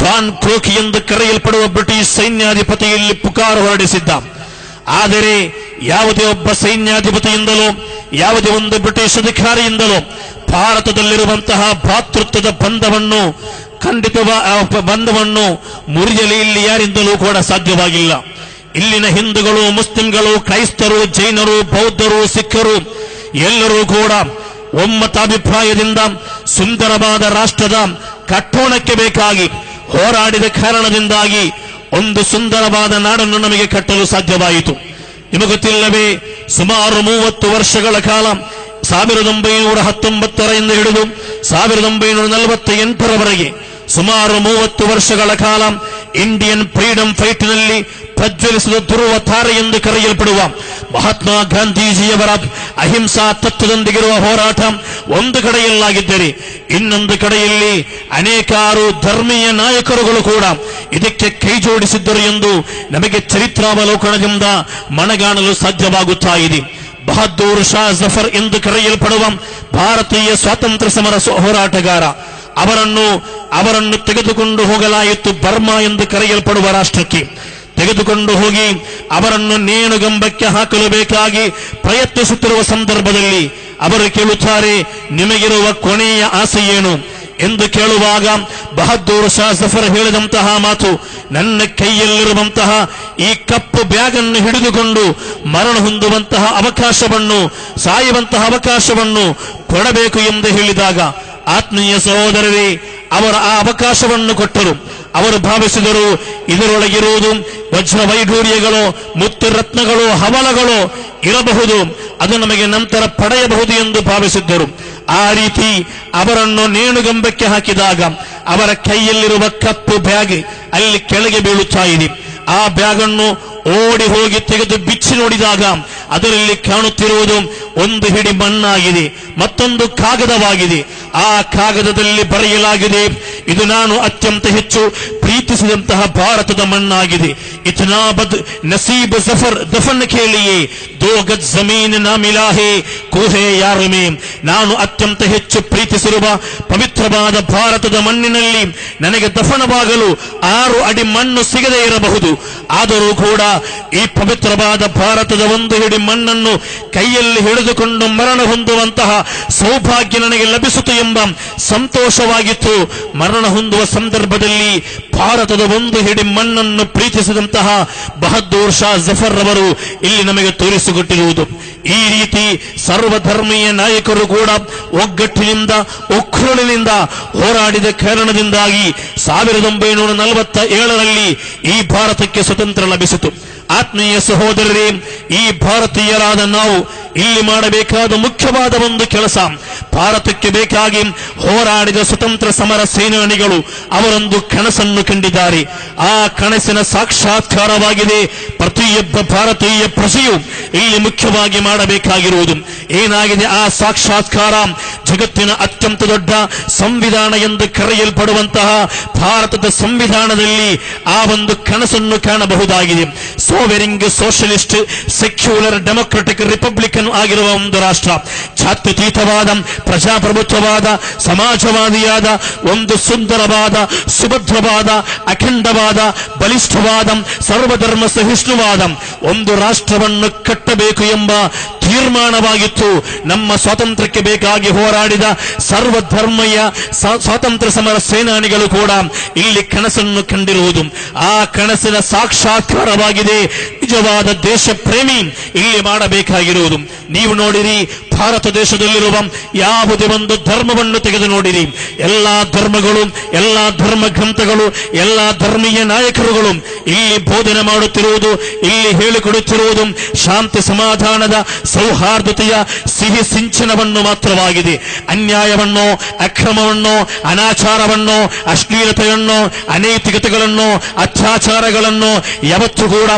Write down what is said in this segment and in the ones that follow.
John ಕ್ರೋಕಿ ಎಂದು ಕರೆಯಲ್ಪಡುವ British ಸೈನ್ಯಾಧಿಪತಿ ಇಲ್ಲಿ ಪುಕಾರು ಹೊರಡಿಸಿದ್ದ. ಆದರೆ ಯಾವುದೇ ಒಬ್ಬ ಸೈನ್ಯಾಧಿಪತಿಯಿಂದಲೋ, ಯಾವುದೇ ಒಂದು ಬ್ರಿಟಿಷ್ ಅಧಿಕಾರಿಯಿಂದಲೋ, ಭಾರತದಲ್ಲಿರುವಂತಹ ಭ್ರಾತೃತ್ವದ ಬಂಧವನ್ನು ಖಂಡಿತ ಬಂಧವನ್ನು ಮುರಿಯಲು ಇಲ್ಲಿ ಯಾರಿಂದಲೂ ಕೂಡ ಸಾಧ್ಯವಾಗಿಲ್ಲ. ಇಲ್ಲಿನ ಹಿಂದೂಗಳು, ಮುಸ್ಲಿಂಗಳು, ಕ್ರೈಸ್ತರು, ಜೈನರು, ಬೌದ್ಧರು, ಸಿಖ್ಖರು ಎಲ್ಲರೂ ಕೂಡ ಒಮ್ಮತಾಭಿಪ್ರಾಯದಿಂದ ಸುಂದರವಾದ ರಾಷ್ಟ್ರದ ಕಟ್ಟೋಣಕ್ಕೆ ಬೇಕಾಗಿ ಹೋರಾಡಿದ ಕಾರಣದಿಂದಾಗಿ ಒಂದು ಸುಂದರವಾದ ನಾಡನ್ನು ನಮಗೆ ಕಟ್ಟಲು ಸಾಧ್ಯವಾಯಿತು. ನಿಮಗೆ ಗೊತ್ತಿಲ್ಲವೇ, ಸುಮಾರು ಮೂವತ್ತು ವರ್ಷಗಳ ಕಾಲ ಸಾವಿರದ ಒಂಬೈನೂರ ಹತ್ತೊಂಬತ್ತರಿಂದ ಹಿಡಿದು ಸಾವಿರದ ಒಂಬೈನೂರ ನಲವತ್ತ ಎಂಟರವರೆಗೆ ಸುಮಾರು ಮೂವತ್ತು ವರ್ಷಗಳ ಕಾಲ ಇಂಡಿಯನ್ ಫ್ರೀಡಂ ಫೈಟ್ನಲ್ಲಿ ಪ್ರಜ್ವಲಿಸಿದ ಧ್ರುವ ತಾರೆ ಎಂದು ಕರೆಯಲ್ಪಡುವ ಮಹಾತ್ಮ ಗಾಂಧೀಜಿಯವರ ಅಹಿಂಸಾ ತತ್ವದೊಂದಿಗಿರುವ ಹೋರಾಟ ಒಂದು ಕಡೆಯಲ್ಲಾಗಿದ್ದರೆ, ಇನ್ನೊಂದು ಕಡೆಯಲ್ಲಿ ಅನೇಕಾರು ಧರ್ಮೀಯ ನಾಯಕರುಗಳು ಕೂಡ ಇದಕ್ಕೆ ಕೈ ಜೋಡಿಸಿದ್ದರು ಎಂದು ನಮಗೆ ಚರಿತ್ರಾವಲೋಕನದಿಂದ ಮನಗಾಣಲು ಸಾಧ್ಯವಾಗುತ್ತಾ ಇದೆ. ಬಹದ್ದೂರ್ ಶಾ ಜಫರ್ ಎಂದು ಕರೆಯಲ್ಪಡುವ ಭಾರತೀಯ ಸ್ವಾತಂತ್ರ್ಯ ಸಮರ ಹೋರಾಟಗಾರ, ಅವರನ್ನು ಅವರನ್ನು ತೆಗೆದುಕೊಂಡು ಹೋಗಲಾಯಿತು ಬರ್ಮಾ ಎಂದು ಕರೆಯಲ್ಪಡುವ ರಾಷ್ಟ್ರಕ್ಕೆ. ತೆಗೆದುಕೊಂಡು ಹೋಗಿ ಅವರನ್ನು ನೇಣುಗಂಬಕ್ಕೆ ಹಾಕಲು ಬೇಕಾಗಿ ಪ್ರಯತ್ನಿಸುತ್ತಿರುವ ಸಂದರ್ಭದಲ್ಲಿ ಅವರು ಕೇಳುತ್ತಾರೆ, ನಿಮಗಿರುವ ಕೊನೆಯ ಆಸೆ ಏನು? ಎಂದು ಕೇಳುವಾಗ ಬಹದ್ದೂರ್ ಶಾ ಸಫರ್ ಹೇಳಿದಂತಹ ಮಾತು, ನನ್ನ ಕೈಯಲ್ಲಿರುವಂತಹ ಈ ಕಪ್ಪು ಬ್ಯಾಗ್ ಅನ್ನು ಹಿಡಿದುಕೊಂಡು ಮರಣ ಹೊಂದುವಂತಹ ಅವಕಾಶವನ್ನು, ಸಾಯುವಂತಹ ಅವಕಾಶವನ್ನು ಕೊಡಬೇಕು ಎಂದು ಹೇಳಿದಾಗ, ಆತ್ಮೀಯ ಸಹೋದರರೇ, ಅವರ ಆ ಅವಕಾಶವನ್ನು ಕೊಟ್ಟರು. ಅವರು ಭಾವಿಸಿದರು, ಇದರೊಳಗಿರುವುದು ವಜ್ರ ವೈಢೂರ್ಯಗಳು ಮುತ್ತು ರತ್ನಗಳು ಹವಲಗಳು ಇರಬಹುದು. ಅದು ನಮಗೆ ನಂತರ ಪಡೆಯಬಹುದು ಎಂದು ಭಾವಿಸಿದ್ದರು. ಆ ರೀತಿ ಅವರನ್ನು ನೇಣುಗಂಬಕ್ಕೆ ಹಾಕಿದಾಗ ಅವರ ಕೈಯಲ್ಲಿರುವ ಕಪ್ಪು ಬ್ಯಾಗ್ ಅಲ್ಲಿ ಕೆಳಗೆ ಬೀಳುತ್ತಾ ಇದೆ. ಆ ಬ್ಯಾಗ್ ಅನ್ನು ಓಡಿ ಹೋಗಿ ತೆಗೆದು ಬಿಚ್ಚಿ ನೋಡಿದಾಗ ಅದರಲ್ಲಿ ಕಾಣುತ್ತಿರುವುದು ಒಂದು ಹಿಡಿ ಮಣ್ಣಾಗಿದೆ, ಮತ್ತೊಂದು ಕಾಗದವಾಗಿದೆ. ಆ ಕಾಗದದಲ್ಲಿ ಬರೆಯಲಾಗಿದೆ, ಇದು ನಾನು ಅತ್ಯಂತ ಹೆಚ್ಚು ಪ್ರೀತಿಸಿದಂತಹ ಭಾರತದ ಮಣ್ಣಾಗಿದೆ. ಇತನಾಬದ್ ನಸೀಬ್ ಜಫರ್, ದಫನ್ ಕೇಳಿಯೇ ದೋಗದ್ ಜಮೀನ್ ನಾ ಮಿಲಾಹೆ ಕೋಹೆ ಕೂಹೆ ಯಾರು ಮೇ? ನಾನು ಅತ್ಯಂತ ಹೆಚ್ಚು ಪ್ರೀತಿಸಿರುವ ಪವಿತ್ರವಾದ ಭಾರತದ ಮಣ್ಣಿನಲ್ಲಿ ನನಗೆ ದಫನವಾಗಲು ಆರು ಅಡಿ ಮಣ್ಣು ಸಿಗದೇ ಇರಬಹುದು. ಆದರೂ ಕೂಡ ಈ ಪವಿತ್ರವಾದ ಭಾರತದ ಒಂದು ಹಿಡಿ ಮಣ್ಣನ್ನು ಕೈಯಲ್ಲಿ ಹಿಡಿದುಕೊಂಡು ಮರಣ ಹೊಂದುವಂತಹ ಸೌಭಾಗ್ಯ ನನಗೆ ಲಭಿಸಿತು ಎಂಬ ಸಂತೋಷವಾಗಿತ್ತು. ಮರಣ ಹೊಂದುವ ಸಂದರ್ಭದಲ್ಲಿ ಭಾರತದ ಒಂದು ಹಿಡಿ ಮಣ್ಣನ್ನು ಪ್ರೀತಿಸಿದಂತಹ ಬಹದ್ದೂರ್ ಶಾ ಜಫರ್ ರವರು ಇಲ್ಲಿ ನಮಗೆ ತೋರಿಸಿಕೊಟ್ಟಿರುವುದು. ಈ ರೀತಿ ಸರ್ವಧರ್ಮೀಯ ನಾಯಕರು ಕೂಡ ಒಗ್ಗಟ್ಟಿನಿಂದ ಒಕ್ಕೂಳಿನಿಂದ ಹೋರಾಡಿದ ಕಾರಣದಿಂದಾಗಿ ಸಾವಿರದ ಒಂಬೈನೂರ ನಲವತ್ತ ಏಳರಲ್ಲಿ ಈ ಭಾರತಕ್ಕೆ ಸ್ವತಂತ್ರ ಲಭಿಸಿತು. ಆತ್ಮೀಯ ಸಹೋದರರೇ, ಈ ಭಾರತೀಯರಾದ ನಾವು ಇಲ್ಲಿ ಮಾಡಬೇಕಾದ ಮುಖ್ಯವಾದ ಒಂದು ಕೆಲಸ, ಭಾರತಕ್ಕೆ ಬೇಕಾಗಿ ಹೋರಾಡಿದ ಸ್ವತಂತ್ರ ಸಮರ ಸೇನಾನಿಗಳು ಅವರೊಂದು ಕನಸನ್ನು ಕಂಡಿದ್ದಾರೆ. ಆ ಕನಸಿನ ಸಾಕ್ಷಾತ್ಕಾರವಾಗಿದೆ ಪ್ರತಿಯೊಬ್ಬ ಭಾರತೀಯ ಪ್ರಜೆಯು. ಇಲ್ಲಿ ಮುಖ್ಯವಾಗಿ ಮಾಡಬೇಕಾಗಿರುವುದು ಏನಾಗಿದೆ? ಆ ಸಾಕ್ಷಾತ್ಕಾರ ಜಗತ್ತಿನ ಅತ್ಯಂತ ದೊಡ್ಡ ಸಂವಿಧಾನ ಎಂದು ಕರೆಯಲ್ಪಡುವಂತಹ ಭಾರತದ ಸಂವಿಧಾನದಲ್ಲಿ ಆ ಒಂದು ಕನಸನ್ನು ಕಾಣಬಹುದಾಗಿದೆ. Sovereign socialist secular democratic republican ಆಗಿರುವ ಒಂದು ರಾಷ್ಟ್ರ. ಜಾತ್ಯತೀತವಾದ ಪ್ರಜಾಪ್ರಭುತ್ವವಾದ, ಸಮಾಜವಾದಿಯಾದ, ಒಂದು ಸುಂದರವಾದ, ಸುಭದ್ರವಾದ, ಅಖಂಡವಾದ, ಬಲಿಷ್ಠವಾದ, ಸರ್ವಧರ್ಮ ಸಹಿಷ್ಣುವಾದ ಒಂದು ರಾಷ್ಟ್ರವನ್ನು ಕಟ್ಟಬೇಕು ಎಂಬ ತೀರ್ಮಾನವಾಗಿತ್ತು ನಮ್ಮ ಸ್ವಾತಂತ್ರ್ಯಕ್ಕೆ ಬೇಕಾಗಿ ಹೋರಾಡಿದ ಸರ್ವಧರ್ಮೀಯ ಸ- ಸ್ವಾತಂತ್ರ್ಯ ಸಮರ ಸೇನಾನಿಗಳು ಕೂಡ ಇಲ್ಲಿ ಕನಸನ್ನು ಕಂಡಿರುವುದು. ಆ ಕನಸಿನ ಸಾಕ್ಷಾತ್ಕಾರವಾಗಿದೆ. ನಿಜವಾದ ದೇಶ ಪ್ರೇಮಿ ಇಲ್ಲಿ ಮಾಡಬೇಕಾಗಿರುವುದು. ನೀವು ನೋಡಿರಿ, ಭಾರತ ದೇಶದಲ್ಲಿರುವ ಯಾವುದೇ ಒಂದು ಧರ್ಮವನ್ನು ತೆಗೆದು ನೋಡಿರಿ. ಎಲ್ಲಾ ಧರ್ಮಗಳು, ಎಲ್ಲಾ ಧರ್ಮ ಗ್ರಂಥಗಳು, ಎಲ್ಲಾ ಧರ್ಮೀಯ ನಾಯಕರುಗಳು ಇಲ್ಲಿ ಬೋಧನೆ ಮಾಡುತ್ತಿರುವುದು, ಇಲ್ಲಿ ಹೇಳಿಕೊಡುತ್ತಿರುವುದು ಶಾಂತಿ ಸಮಾಧಾನದ ಸೌಹಾರ್ದತೆಯ ಸಿಹಿ ಸಿಂಚನವನ್ನು ಮಾತ್ರವಾಗಿದೆ. ಅನ್ಯಾಯವನ್ನು, ಅಕ್ರಮವನ್ನು, ಅನಾಚಾರವನ್ನು, ಅಶ್ಲೀಲತೆಯನ್ನು, ಅನೈತಿಕತೆಗಳನ್ನು, ಅತ್ಯಾಚಾರಗಳನ್ನು ಯಾವತ್ತೂ ಕೂಡ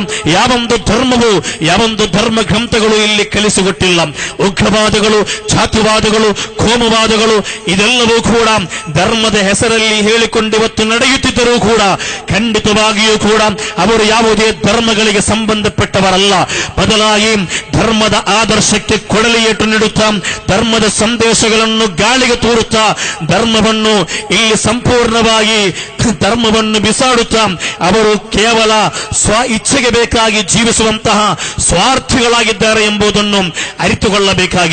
ಯಾವೊಂದು ಧರ್ಮವು, ಯಾವೊಂದು ಧರ್ಮ ಗ್ರಂಥಗಳು ಇಲ್ಲಿ ಕಲಿಸಿಕೊಟ್ಟಿಲ್ಲ. ಉಗ್ರವಾದಗಳು, ಜಾತಿವಾದಗಳು, ಕೋಮವಾದಗಳು, ಇದೆಲ್ಲವೂ ಕೂಡ ಧರ್ಮದ ಹೆಸರಲ್ಲಿ ಹೇಳಿಕೊಂಡು ಇವತ್ತು ನಡೆಯುತ್ತಿದ್ದರೂ ಕೂಡ, ಖಂಡಿತವಾಗಿಯೂ ಕೂಡ ಅವರು ಯಾವುದೇ ಧರ್ಮಗಳಿಗೆ ಸಂಬಂಧಪಟ್ಟವರಲ್ಲ. ಬದಲಾಗಿ ಧರ್ಮದ ಆದರ್ಶಕ್ಕೆ ಕೊಡಲಿಯೇಟು ನೀಡುತ್ತಾ, ಧರ್ಮದ ಸಂದೇಶಗಳನ್ನು ಗಾಳಿಗೆ ತೋರುತ್ತಾ, ಧರ್ಮವನ್ನು ಇಲ್ಲಿ ಸಂಪೂರ್ಣವಾಗಿ ಧರ್ಮವನ್ನು ಬಿಸಾಡುತ್ತಾ, ಅವರು ಕೇವಲ ಸ್ವ ಇಚ್ಛೆಗೆ ಬೇಕಾಗಿ ಜೀವಿಸುವಂತಹ ಸ್ವಾರ್ಥಿಗಳಾಗಿದ್ದಾರೆ ಎಂಬುದನ್ನು ಅರಿತುಕೊಳ್ಳಬೇಕಾಗಿದೆ